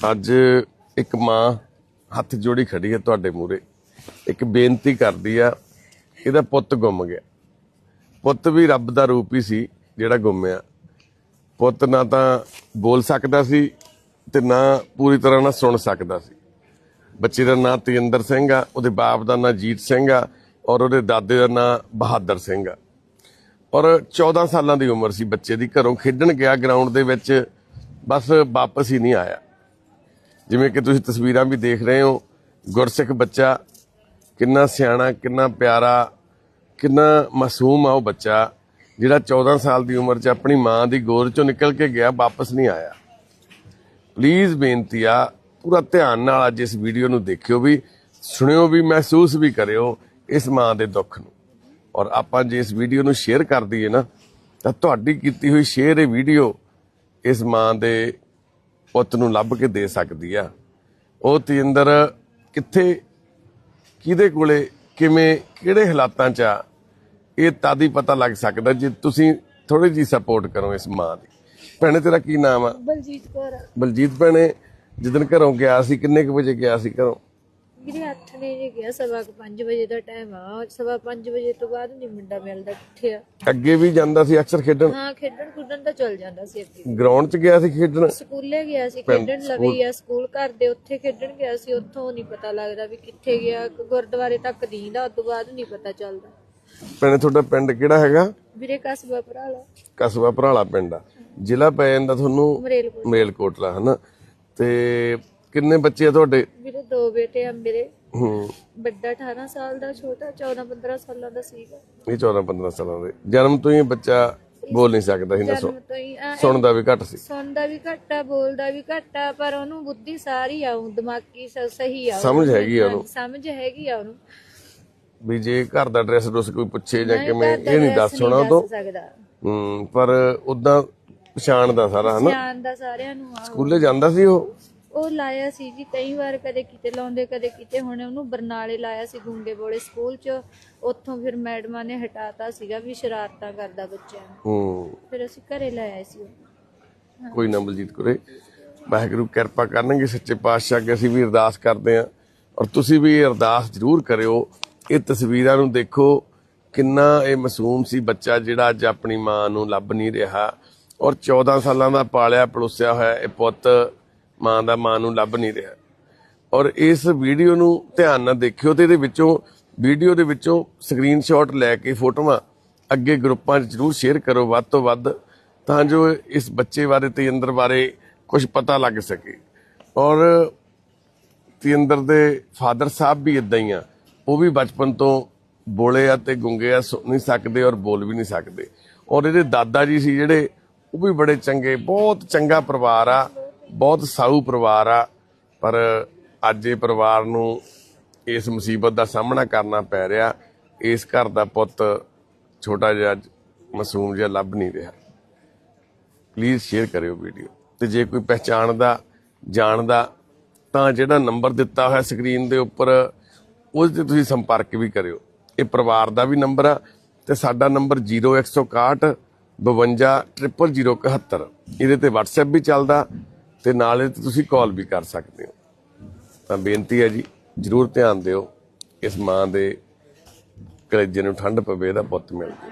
ਅੱਜ ਇੱਕ ਮਾਂ ਹੱਥ ਜੋੜੀ ਖੜੀ ਹੈ ਤੁਹਾਡੇ ਮੂਹਰੇ। ਇੱਕ ਬੇਨਤੀ ਕਰਦੀ ਆ, ਇਹਦਾ ਪੁੱਤ ਗੁੰਮ ਗਿਆ। ਪੁੱਤ ਵੀ ਰੱਬ ਦਾ ਰੂਪ ਹੀ ਸੀ ਜਿਹੜਾ ਗੁੰਮਿਆ। ਪੁੱਤ ਨਾ ਤਾਂ ਬੋਲ ਸਕਦਾ ਸੀ ਤੇ ਨਾ ਪੂਰੀ ਤਰ੍ਹਾਂ ਨਾਲ ਸੁਣ ਸਕਦਾ ਸੀ। ਬੱਚੇ ਦਾ ਨਾਂ ਤੇਜਿੰਦਰ ਸਿੰਘ ਆ, ਉਹਦੇ ਬਾਪ ਦਾ ਨਾਂ ਜੀਤ ਸਿੰਘ ਆ ਔਰ ਉਹਦੇ ਦਾਦੇ ਦਾ ਨਾਂ ਬਹਾਦਰ ਸਿੰਘ ਆ। ਔਰ 14 ਸਾਲਾਂ ਦੀ ਉਮਰ ਸੀ ਬੱਚੇ ਦੀ। ਘਰੋਂ ਖੇਡਣ ਗਿਆ ਗਰਾਊਂਡ ਦੇ ਵਿੱਚ, ਬਸ ਵਾਪਸ ਹੀ ਨਹੀਂ ਆਇਆ। ਜਿਵੇਂ ਕਿ ਤੁਸੀਂ ਤਸਵੀਰਾਂ ਵੀ ਦੇਖ ਰਹੇ ਹੋ, ਗੁਰਸਿੱਖ ਬੱਚਾ, ਕਿੰਨਾ ਸਿਆਣਾ, ਕਿੰਨਾ ਪਿਆਰਾ, ਕਿੰਨਾ ਮਾਸੂਮ ਆ ਉਹ ਬੱਚਾ, ਜਿਹੜਾ 14 ਸਾਲ ਦੀ ਉਮਰ 'ਚ ਆਪਣੀ ਮਾਂ ਦੀ ਗੋਦ 'ਚੋਂ ਨਿਕਲ ਕੇ ਗਿਆ, ਵਾਪਸ ਨਹੀਂ ਆਇਆ। ਪਲੀਜ਼ ਬੇਨਤੀ ਆ, ਪੂਰਾ ਧਿਆਨ ਨਾਲ ਅੱਜ ਇਸ ਵੀਡੀਓ ਨੂੰ ਦੇਖਿਓ ਵੀ, ਸੁਣਿਓ ਵੀ, ਮਹਿਸੂਸ ਵੀ ਕਰਿਓ ਇਸ ਮਾਂ ਦੇ ਦੁੱਖ ਨੂੰ। ਔਰ ਆਪਾਂ ਜੇ ਇਸ ਵੀਡੀਓ ਨੂੰ ਸ਼ੇਅਰ ਕਰ ਦਈਏ ਨਾ, ਤਾਂ ਤੁਹਾਡੀ ਕੀਤੀ ਹੋਈ ਸ਼ੇਅਰ ਇਹ ਵੀਡੀਓ ਇਸ ਮਾਂ ਦੇ ਪੁੱਤ ਨੂੰ ਲੱਭ ਕੇ ਦੇ ਸਕਦੀ ਆ। ਉਹ ਤੇਂਦਰ ਕਿੱਥੇ ਕਿਹਦੇ ਕੋਲੇ ਕਿਵੇਂ ਕਿਹੜੇ ਹਾਲਾਤਾਂ 'ਚ ਆ ਇਹ ਤਦ ਹੀ ਪਤਾ ਲੱਗ ਸਕਦਾ ਜੇ ਤੁਸੀਂ ਥੋੜੀ ਜੀ ਸਪੋਰਟ ਕਰੋ ਇਸ ਮਾਂ ਦੀ। ਭੈਣੇ ਤੇਰਾ ਕੀ ਨਾਮ ਆ? ਬਲਜੀਤ ਕੌਰ। ਬਲਜੀਤ ਭੈਣੇ ਜਿੱਦਣ ਘਰੋਂ ਗਿਆ ਸੀ ਕਿੰਨੇ ਕੁ ਵਜੇ ਗਿਆ ਸੀ ਘਰੋਂ? ਵੀਰੇ 8 ਨੇ ਜੇ ਗਿਆ ਸਵਾ 5 ਵਜੇ ਦਾ ਟਾਈਮ ਆ। ਸਵਾ 5 ਵਜੇ ਤੋਂ ਬਾਅਦ ਨਹੀਂ ਮੁੰਡਾ ਮਿਲਦਾ ਕਿੱਥੇ ਆ ਅੱਗੇ ਵੀ ਜਾਂਦਾ ਸੀ ਅਕਸਰ ਖੇਡਣ? ਹਾਂ ਖੇਡਣ ਕੁੱਦਣ ਤਾਂ ਚਲ ਜਾਂਦਾ ਸੀ ਅੱਗੇ। ਗਰਾਊਂਡ 'ਚ ਗਿਆ ਸੀ ਖੇਡਣ? ਸਕੂਲੇ ਗਿਆ ਸੀ ਖੇਡਣ ਲਵੀ ਆ ਸਕੂਲ ਘਰ ਦੇ ਉੱਥੇ ਖੇਡਣ ਗਿਆ ਸੀ। ਉੱਥੋਂ ਨਹੀਂ ਪਤਾ ਲੱਗਦਾ ਵੀ ਕਿੱਥੇ ਗਿਆ। ਗੁਰਦੁਆਰੇ ਤੱਕ ਦੀਂਦਾ ਉਸ ਤੋਂ ਬਾਅਦ ਨਹੀਂ ਪਤਾ ਚੱਲਦਾ। ਭੈਣੇ ਤੁਹਾਡਾ ਪਿੰਡ ਕਿਹੜਾ ਹੈਗਾ? ਵੀਰੇ ਕਸਬਾ ਭਰਾਲਾ। ਕਸਬਾ ਭਰਾਲਾ ਪਿੰਡ ਆ। ਜ਼ਿਲ੍ਹਾ ਪੈ ਜਾਂਦਾ ਤੁਹਾਨੂੰ ਮਰੇਲਕੋਟ ਮੇਲਕੋਟਲਾ ਹਨਾ? ਤੇ ਕਿੰਨੇ ਬੱਚੇ ਆ ਤੁਹਾਡੇ? ਵੀਰੇ ਦੋ ਬੇਟੇ ਆ ਮੇਰੇ। ਹੂੰ। ਵੱਡਾ 18 ਸਾਲ ਦਾ ਛੋਟਾ 14 15 ਸਾਲਾਂ ਦਾ ਸੀਗਾ। ਇਹ 14 15 ਸਾਲਾਂ ਦੇ। ਜਨਮ ਤੋਂ ਹੀ ਬੱਚਾ ਬੋਲ ਨਹੀਂ ਸਕਦਾ ਸੀ ਨਾ ਸੁਣ- ਜਨਮ ਤੋਂ ਹੀ ਆ ਸੁਣਦਾ ਵੀ ਘੱਟ ਸੀ। ਸੁਣਦਾ ਵੀ ਘੱਟ ਆ ਬੋਲਦਾ ਵੀ ਘੱਟ ਆ ਪਰ ਉਹਨੂੰ ਬੁੱਧੀ ਸਾਰੀ ਆ ਉਹ ਦਿਮਾਗੀ ਸ- ਸਹੀ ਆ ਉਹਨੂੰ। ਸਮਝ ਹੈਗੀ ਆ ਉਹਨੂੰ। ਸਮਝ ਹੈਗੀ ਆ ਉਹਨੂੰ। ਵੀ ਜੇ ਘਰ ਦਾ ਐਡਰੈਸ ਡਰੈਸ ਕੋਈ ਪੁੱਛੇ ਜਾਂ ਕਿਵੇਂ ਇਹ ਨਹੀਂ ਦੱਸ ਹੋਣਾ ਉਦੋਂ। ਸਕਦਾ। ਹੂੰ ਪਰ ਉਦਾਂ ਪਛਾਣਦਾ ਸਾਰਾ ਹਨਾ? ਜਾਣਦਾ ਸਾਰਿਆਂ ਨੂੰ ਆ ਸਕੂਲੇ ਜਾਂਦਾ ਸੀ ਉਹ? ਉਹ ਲਾਇਆ ਸੀ ਜੀ ਕਈ ਵਾਰ ਕਦੇ ਕਿਤੇ ਲਾਉਂਦੇ ਕਦੇ ਕਿਤੇ ਹੁਣ ਉਹਨੂੰ ਬਰਨਾਲੇ ਲਾਇਆ ਸੀ ਗੁੰਗੇ ਬੋਲੇ ਸਕੂਲ 'ਚ। ਉੱਥੋਂ ਫਿਰ ਮੈਡਮਾਂ ਨੇ ਹਟਾਤਾ ਸੀਗਾ ਵੀ ਸ਼ਰਾਰਤਾਂ ਕਰਦਾ ਬੱਚਿਆਂ ਨੂੰ। ਹੂੰ। ਫਿਰ ਅਸੀਂ ਘਰੇ ਲੈ ਆਏ ਸੀ ਉਹਨੂੰ। ਕੋਈ ਨਾ ਬਲਜੀਤ ਕੁਰੇ ਵਾਹਿਗੁਰੂ ਕਿਰਪਾ ਕਰਨਗੇ ਸੱਚੇ ਪਾਤਸ਼ਾਹ ਅੱਗੇ ਅਸੀਂ ਵੀ ਅਰਦਾਸ ਕਰਦੇ ਹਾਂ। ਔਰ ਤੁਸੀਂ ਵੀ ਅਰਦਾਸ ਜ਼ਰੂਰ ਕਰਿਓ ਇਹ ਤਸਵੀਰਾਂ ਨੂੰ ਦੇਖੋ ਕਿੰਨਾ ਇਹ ਮਾਸੂਮ ਸੀ ਬੱਚਾ ਜਿਹੜਾ ਅੱਜ ਆਪਣੀ ਮਾਂ ਨੂੰ ਲੱਭ ਨਹੀਂ ਰਿਹਾ। ਔਰ 14 ਸਾਲਾਂ ਦਾ ਪਾਲਿਆ ਪਲੋਸਿਆ ਹੋਇਆ ਇਹ ਪੁੱਤ ਮਾਂ ਦਾ ਮਾਂ ਨੂੰ ਲੱਭ ਨਹੀਂ ਰਿਹਾ। ਔਰ ਇਸ ਵੀਡੀਓ ਨੂੰ ਧਿਆਨ ਨਾਲ ਦੇਖਿਓ ਤੇ ਇਹਦੇ ਵਿੱਚੋਂ, ਵੀਡੀਓ ਦੇ ਵਿੱਚੋਂ ਸਕਰੀਨਸ਼ਾਟ ਲੈ ਕੇ ਫੋਟੋਆਂ ਅੱਗੇ ਗਰੁੱਪਾਂ 'ਚ ਜਰੂਰ ਸ਼ੇਅਰ ਕਰੋ ਵੱਧ ਤੋਂ ਵੱਧ, ਤਾਂ ਜੋ ਇਸ ਬੱਚੇ ਬਾਰੇ ਤੇ ਅੰਦਰ ਬਾਰੇ ਕੁਝ ਪਤਾ ਲੱਗ ਸਕੇ। ਔਰ ਤੇਂਦਰ ਦੇ ਫਾਦਰ ਸਾਹਿਬ ਵੀ ਇਦਾਂ ਹੀ ਆ। ਉਹ ਵੀ ਬਚਪਨ ਤੋਂ ਬੋਲੇ ਆ ਤੇ ਗੁੰਗੇ ਆ, ਸੁਣ ਨਹੀਂ ਸਕਦੇ ਔਰ ਬੋਲ ਵੀ ਨਹੀਂ ਸਕਦੇ। ਔਰ ਇਹਦੇ ਦਾਦਾ ਜੀ ਸੀ ਜਿਹੜੇ, ਉਹ ਵੀ ਬੜੇ ਚੰਗੇ, ਬਹੁਤ ਚੰਗਾ ਪਰਿਵਾਰ ਆ। ਬਹੁਤ ਸਾਊ ਪਰਿਵਾਰ ਆ, ਪਰ ਅੱਜ ਇਹ ਪਰਿਵਾਰ ਨੂੰ ਇਸ ਮੁਸੀਬਤ ਦਾ ਸਾਹਮਣਾ ਕਰਨਾ ਪੈ ਰਿਹਾ। ਇਸ ਘਰ ਦਾ ਪੁੱਤ ਛੋਟਾ ਜਿਹਾ ਅੱਜ ਮਾਸੂਮ ਜਿਹਾ ਲੱਭ ਨਹੀਂ ਰਿਹਾ। ਪਲੀਜ਼ ਸ਼ੇਅਰ ਕਰਿਓ ਵੀਡੀਓ ਤੇ ਜੇ ਕੋਈ ਪਹਿਚਾਣਦਾ, ਜਾਣਦਾ, ਤਾਂ ਜਿਹੜਾ ਨੰਬਰ ਦਿੱਤਾ ਹੋਇਆ ਸਕਰੀਨ ਦੇ ਉੱਪਰ ਉਸ ਤੇ ਤੁਸੀਂ ਸੰਪਰਕ ਵੀ ਕਰਿਓ। ਇਹ ਪਰਿਵਾਰ ਦਾ ਵੀ ਨੰਬਰ ਆ ਤੇ ਸਾਡਾ ਨੰਬਰ 0161 52 00071 ਇਹਦੇ ਤੇ WhatsApp ਵੀ ਚੱਲਦਾ। ਤੇ ਨਾਲੇ ਤੁਸੀਂ ਕਾਲ ਵੀ ਕਰ ਸਕਦੇ ਹੋ। ਤਾਂ ਬੇਨਤੀ ਹੈ ਜੀ, ਜਰੂਰ ਧਿਆਨ ਦਿਓ, ਇਸ ਮਾਂ ਦੇ ਕਲੇਜੇ ਨੂੰ ਠੰਡ ਪਵੇ, ਇਹਦਾ ਪੁੱਤ ਮਿਲ ਜੇ।